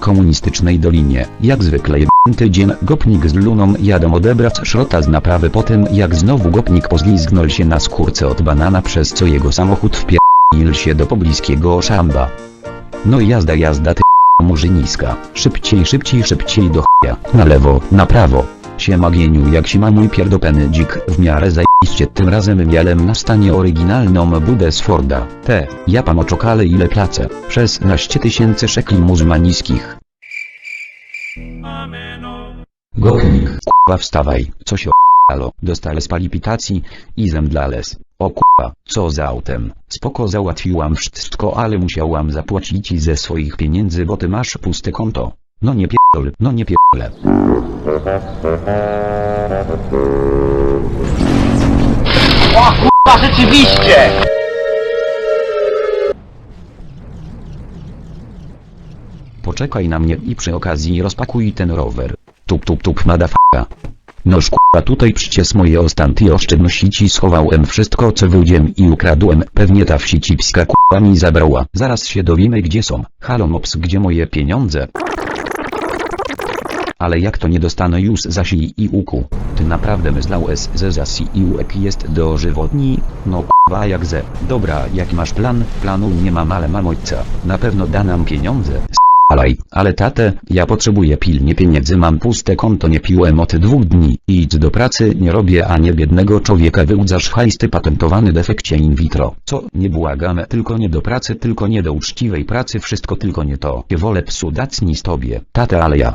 komunistycznej dolinie. Jak zwykle jebnięty dzień gopnik z luną jadą odebrać szrota z naprawy potem jak znowu gopnik pozlizgnął się na skórce od banana przez co jego samochód wpierdolił się do pobliskiego szamba. No i jazda jazda ty murzyniska. Szybciej szybciej szybciej do chuja. Na lewo, na prawo. Siema gieniu jak się ma mój pierdopeny dzik w miarę zajebiście tym razem miałem na stanie oryginalną budę z Forda. Te, ja pan oczokale ile placę. 16 tysięcy szekli murzmaniskich. Gopnik, k***a wstawaj, co się o***alo, dostałem z palpitacji i zemdlales. O k***a, co za autem, spoko załatwiłam wszystko ale musiałam zapłacić ze swoich pieniędzy bo ty masz puste konto. No nie pierdol, no nie pierdolę. O kurwa, rzeczywiście! Poczekaj na mnie i przy okazji rozpakuj ten rower. Tup tup tup madafaka. Noż k***a tutaj przycies moje ostatnie oszczędności ci schowałem wszystko co wyjdziem i ukradłem. Pewnie ta wsi ci pska k***a mi zabrała. Zaraz się dowiemy gdzie są. Halo mops gdzie moje pieniądze? Ale jak to nie dostanę już za si i uku? Ty naprawdę myślałeś, że za si i uek jest dożywotni? No k***a jak ze. Dobra jak masz plan? Planu nie mam ale mam ojca. Na pewno da nam pieniądze. Alaj, ale tate, ja potrzebuję pilnie pieniędzy mam puste konto nie piłem od dwóch dni. Idź do pracy nie robię a nie biednego człowieka wyłudzasz hajsty patentowany defekcie in vitro. Co, nie błagam, tylko nie do pracy tylko nie do uczciwej pracy wszystko tylko nie to. Wolę psu dać nic tobie, tate ale ja.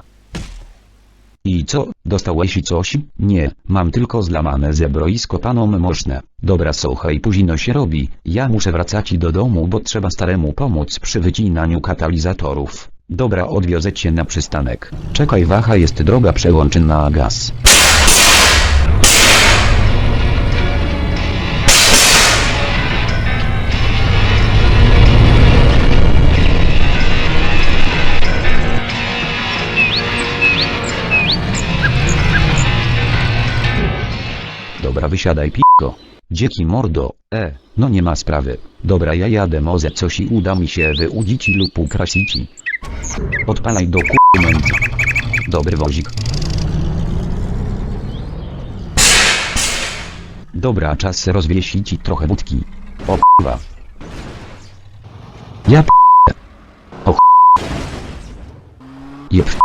I co, dostałeś i coś? Nie, mam tylko zlamane zebroisko panom możne. Dobra słuchaj późno się robi, ja muszę wracać do domu bo trzeba staremu pomóc przy wycinaniu katalizatorów. Dobra odwiozę cię na przystanek. Czekaj waha jest droga przełączy na gaz. Dobra wysiadaj p***ko. Dzieki mordo, e, no nie ma sprawy. Dobra ja jadę może coś i uda mi się wyłudzić lub ukrasić. Odpalaj do k***ment. Dobry wozik. Dobra czas rozwiesić trochę budki. O k***wa. Ja p***. O ch... Jeb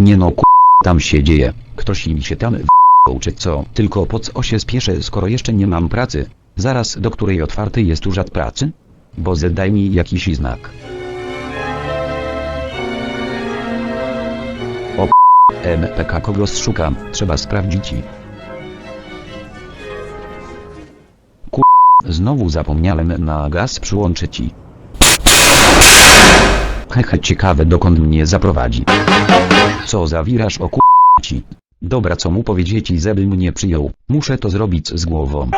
Nie no ku... tam się dzieje. Ktoś mi się tam w... czy co? Tylko po co się spieszę skoro jeszcze nie mam pracy? Zaraz do której otwarty jest urzęd pracy? Bo daj mi jakiś znak. O MPK kogoś szukam, trzeba sprawdzić. Ku... Znowu zapomniałem na gaz przyłączyć. Hehe ciekawe dokąd mnie zaprowadzi. Co zawirasz o ci? Dobra co mu powiedzieć żeby mnie przyjął, muszę to zrobić z głową.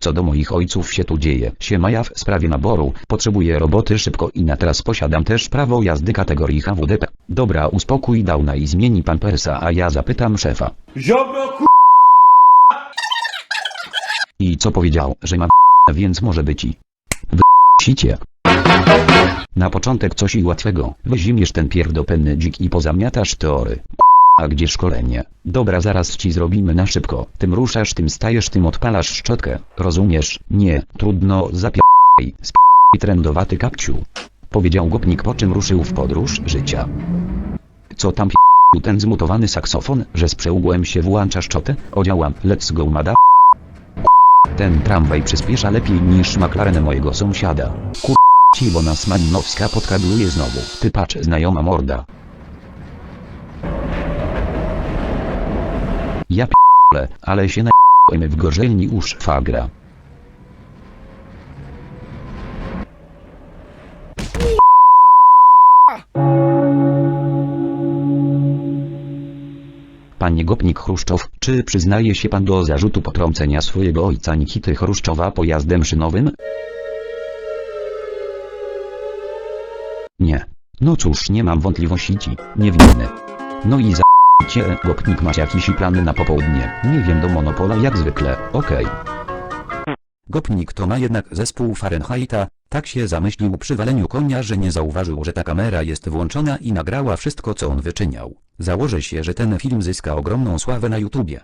Co do moich ojców się tu dzieje? Siema ja w sprawie naboru, potrzebuję roboty szybko i na teraz posiadam też prawo jazdy kategorii HWDP. Dobra uspokój downa i zmieni pan persa a ja zapytam szefa. Ziobro ku... I co powiedział, że ma więc może być i... Sicie. Na początek coś i łatwego. Weźmiesz ten pierdopenny dzik i pozamiatasz teory. A gdzie szkolenie? Dobra zaraz ci zrobimy na szybko. Tym ruszasz, tym stajesz, tym odpalasz szczotkę. Rozumiesz? Nie, trudno, zapierdaj. Sp***i trendowaty kapciu. Powiedział gopnik po czym ruszył w podróż życia. Co tam p***u ten zmutowany saksofon, że z przełgłem się włącza szczotę? Odziałam, let's go mada. Ten tramwaj przyspiesza lepiej niż McLaren mojego sąsiada. Kur... Ci, bo nas Malinowska podkabluje znowu. Ty znajoma morda. Ja p***le, ale się na***emy w gorzelni u szwagra. Panie Gopnik Chruszczow, czy przyznaje się pan do zarzutu potrącenia swojego ojca Nikity Chruszczowa pojazdem szynowym? Nie. No cóż, nie mam wątpliwości, niewinny. No i za Cie, Gopnik masz jakiś plan na popołudnie? Nie wiem do Monopola jak zwykle, okej. Gopnik to ma jednak zespół Fahrenheita, tak się zamyślił przy waleniu konia, że nie zauważył, że ta kamera jest włączona i nagrała wszystko co on wyczyniał. Założę się, że ten film zyska ogromną sławę na YouTubie.